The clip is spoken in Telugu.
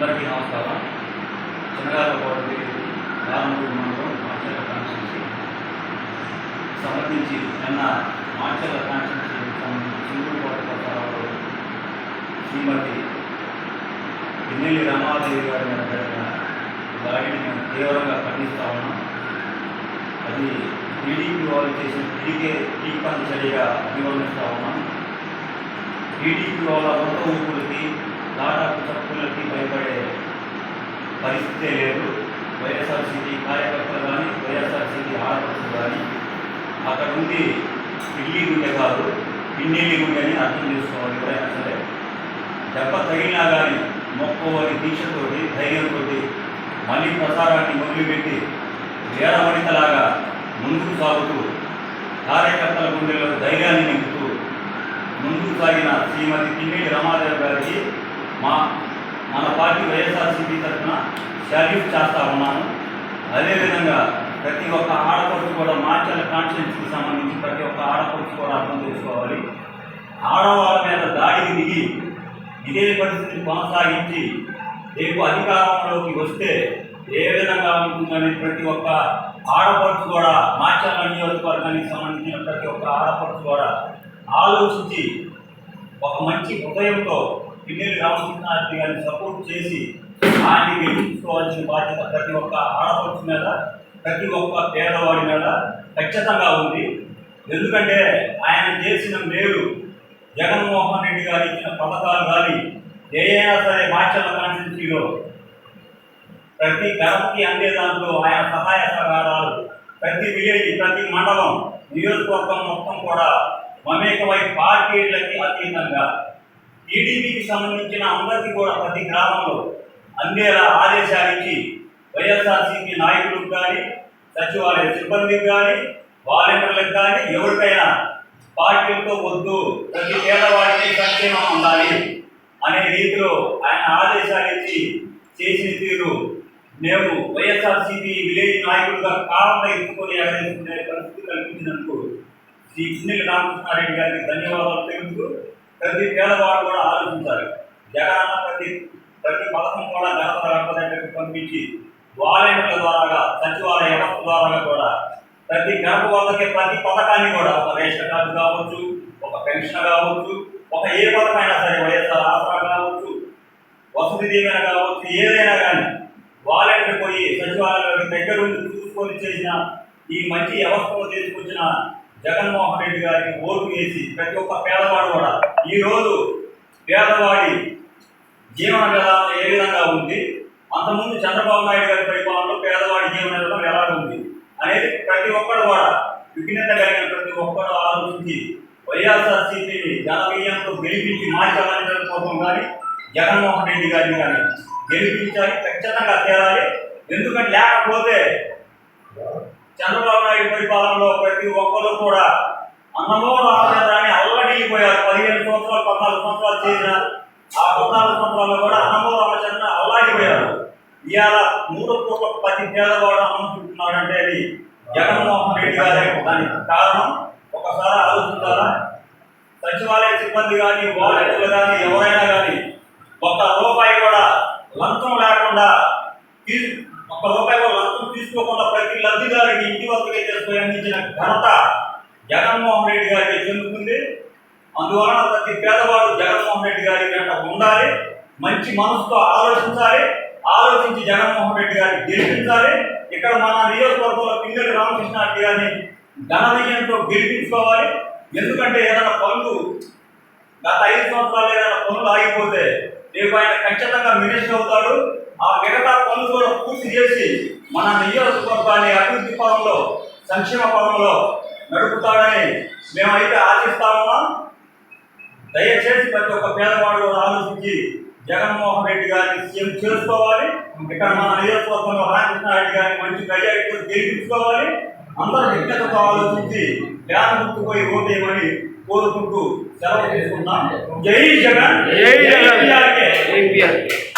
అందరికీ నమస్కారం. చిన్నగారకోటి రామూరి మండలం మార్చల కాన్స్టిట్యూన్సీ. సంబంధించి నిన్న మార్చల కాన్స్టిట్యూన్సీ సంబంధించి చింగుడుకోట కొత్తరావు శ్రీమతి ఎన్నెల్లి రామాదేవి గారి మీద జరిగిన దాడిని మేము తీవ్రంగా ఖండిస్తా ఉన్నాం. అది టీడీపీ వాళ్ళు చేసిన టీకే టీకాన్ని చర్యగా అభివర్ణిస్తా ఉన్నాం. టీడీపీ వాళ్ళ వంట ఊపులకి దాటాకు తప్పులకి భయపడే పరిస్థితే లేదు. వైఎస్ఆర్సీపీ కార్యకర్తలు కానీ వైఎస్ఆర్సీపీ ఆడపడుతులు కానీ అక్కడ ఉంది పిల్లి గుండె కాదు పిన్నెల్లి గుండె అని అర్థం చేసుకోవాలి ఎవరైనా సరే. దెబ్బ తగిలినా కానీ మొక్కవని దీక్షతోటి ధైర్యంతో మళ్ళీ ప్రసారాన్ని మొదలుపెట్టి వీరవనితలాగా ముందుకు సాగుతూ కార్యకర్తల గుండెల్లో ధైర్యాన్ని నింపుతూ ముందుకు సాగిన శ్రీమతి పిన్నెల్లి రమాదేవి గారికి మా మన పార్టీ వైఎస్ఆర్సీపీ తరఫున శాల్యూట్ చేస్తా ఉన్నాను. అదేవిధంగా ప్రతి ఒక్క ఆడపడుచు కూడా మార్చల కాన్స్టిట్యూన్సీకి సంబంధించి ప్రతి ఒక్క ఆడపడుచు కూడా అర్థం చేసుకోవాలి. ఆడవాళ్ళ మీద దాడికి దిగి ఇదే పరిస్థితిని కొనసాగించి రేపు అధికారంలోకి వస్తే ఏ విధంగా ఉంటుందని ప్రతి ఒక్క ఆడపడుచు కూడా మార్చల నియోజకవర్గానికి సంబంధించిన ప్రతి ఒక్క ఆడపడుచు కూడా ఆలోచించి ఒక మంచి హృదయంతో పిల్లలు రామకృష్ణారెడ్డి గారిని సపోర్ట్ చేసి ఆయన్ని గెలిపించుకోవాల్సిన బాధ్యత ప్రతి ఒక్క ఆడపడుచు మీద ప్రతి ఒక్క పేదవాడి మీద ఖచ్చితంగా ఉంది. ఎందుకంటే ఆయన చేసిన మేలు జగన్మోహన్ రెడ్డి గారు ఇచ్చిన పథకాలు కానీ ఏదైనా సరే మార్చల కాన్స్టిట్యూన్సీలో ప్రతి గర్భకి అందే దాంట్లో ఆయన సహాయ సహకారాలు ప్రతి విలేజ్ ప్రతి మండలం నియోజకవర్గం మొత్తం కూడా మమేకమై పార్టీలకి అతీతంగా టీడీపీకి సంబంధించిన అందరికీ కూడా ప్రతి గ్రామంలో అందేలా ఆదేశాలు ఇచ్చి వైఎస్ఆర్సీపీ నాయకులకు కానీ సచివాలయ సిబ్బందికి కానీ వాలంటీర్లకు కానీ ఎవరికైనా పార్టీలతో వద్దు ప్రతి పేదవాడికి సంక్షేమం ఉండాలి అనే రీతిలో ఆయన ఆదేశాలు ఇచ్చి చేసిన తీరు మేము వైఎస్ఆర్సీపీ విలేజ్ నాయకులుగా కాలంలో ఎత్తుకొని ఎగరేసుకునే పరిస్థితి కల్పించినందుకు శ్రీ చిన్నెల రామకృష్ణారెడ్డి గారికి ధన్యవాదాలు తెలుపుతూ ప్రతి పేదవాడు కూడా ఆలోచించాలి. జగనన్న ప్రతి ప్రతి పథకం కూడా గణప దగ్గరికి పంపించి వాలంటీర్ల ద్వారా సచివాలయ వ్యవస్థ ద్వారా కూడా ప్రతి గణప వాళ్ళకి ప్రతి పథకాన్ని కూడా ఒక రేషన్ కార్డు కావచ్చు ఒక పెన్షన్ కావచ్చు ఒక ఏ పథకమైనా సరే వైఎస్ఆర్ ఆసరా కావచ్చు వసతి దీవెన కావచ్చు ఏదైనా కానీ వాలంటీర్ పోయి సచివాలయం దగ్గర ఉండి చూసుకొని చేసిన ఈ మంచి వ్యవస్థలు తీసుకొచ్చిన జగన్మోహన్ రెడ్డి గారికి ఓటు వేసి ప్రతి ఒక్క పేదవాడు కూడా ఈ రోజు పేదవాడి జీవన విధానం ఏ విధంగా ఉంది? అంతకుముందు చంద్రబాబు నాయుడు గారి పరిపాలనలో పేదవాడి జీవన విధానం ఎలా ఉంది? అనేది ప్రతి ఒక్కరు కూడా విఘ్నత కలిగిన ప్రతి ఒక్కరు ఆలోచించి వైఎస్ఆర్సీపీని జనవీయంతో గెలిపించి మార్చాలనే కోసం కానీ జగన్మోహన్ రెడ్డి గారిని కానీ గెలిపించాలి ఖచ్చితంగా తేరాలి ఎందుకంటే లేకపోతే చంద్రబాబు నాయుడు పరిపాలనలో ప్రతి ఒక్కరు కూడా అన్నమో రామచంద్రాన్ని అల్లడిల్లిపోయారు పదిహేను సంవత్సరాలు పద్నాలుగు సంవత్సరాలు చేసిన ఆ పద్నాలుగు సంవత్సరాల్లో కూడా అన్నమో రామచంద్ర అల్లాడిపోయారు ఇవాళ మూడు కోట్ల పది పేదవాడు అమ్ముకుంటున్నాడంటే అది జగన్మోహన్ రెడ్డి గారే. దానికి కారణం ఒకసారి ఆలోచించాలా? సచివాలయ సిబ్బంది కానీ వాలంటీర్లు కానీ ఎవరైనా కానీ ఒక్క రూపాయి కూడా లంచం లేకుండా తీ- ఒక్క రూపాయి కూడా లంచం తీసుకోకుండా ప్రతి ఇంటి వద్దకే చేసుకుని అందించిన ఘనత జగన్మోహన్ రెడ్డి గారికి చెందుతుంది. అందువలన ప్రతి పేదవాడు జగన్మోహన్ రెడ్డి గారి వెంట ఉండాలి మంచి మనసుతో ఆలోచించాలి ఆలోచించి జగన్మోహన్ రెడ్డి గారిని గెలిపించాలి. ఇక్కడ మన నియోజకవర్గంలో పింగళి రామకృష్ణారెడ్డి గారిని ఘనవిజయంతో గెలిపించుకోవాలి. ఎందుకంటే ఏదైనా పనులు గత ఐదు సంవత్సరాలు ఏదైనా పనులు ఆగిపోతే రేపు ఆయన ఖచ్చితంగా మినిస్టర్ అవుతాడు. ఆ మిగతా పనులు కూడా పూర్తి చేసి మన నియోజకవర్గాన్ని అభివృద్ధి పదంలో సంక్షేమ పదంలో నడుపుతాడని మేమైతే ఆశిస్తా ఉన్నాం. దయచేసి ప్రతి ఒక్క పేదవాడు ఆలోచించి జగన్మోహన్ రెడ్డి గారిని సీఎం చేసుకోవాలి. ఇక్కడ మన నియోజకవర్గంలో రామకృష్ణారెడ్డి గారిని మంచి మెజారిటీతో గెలిపించుకోవాలి. అందరూ విజ్ఞతతో ఆలోచించి ధ్యాన గుర్తుపోయి ఓటేయమని కోరుకుంటూ సెలవు తీసుకుంటాం జై జగన్. జై జగన్.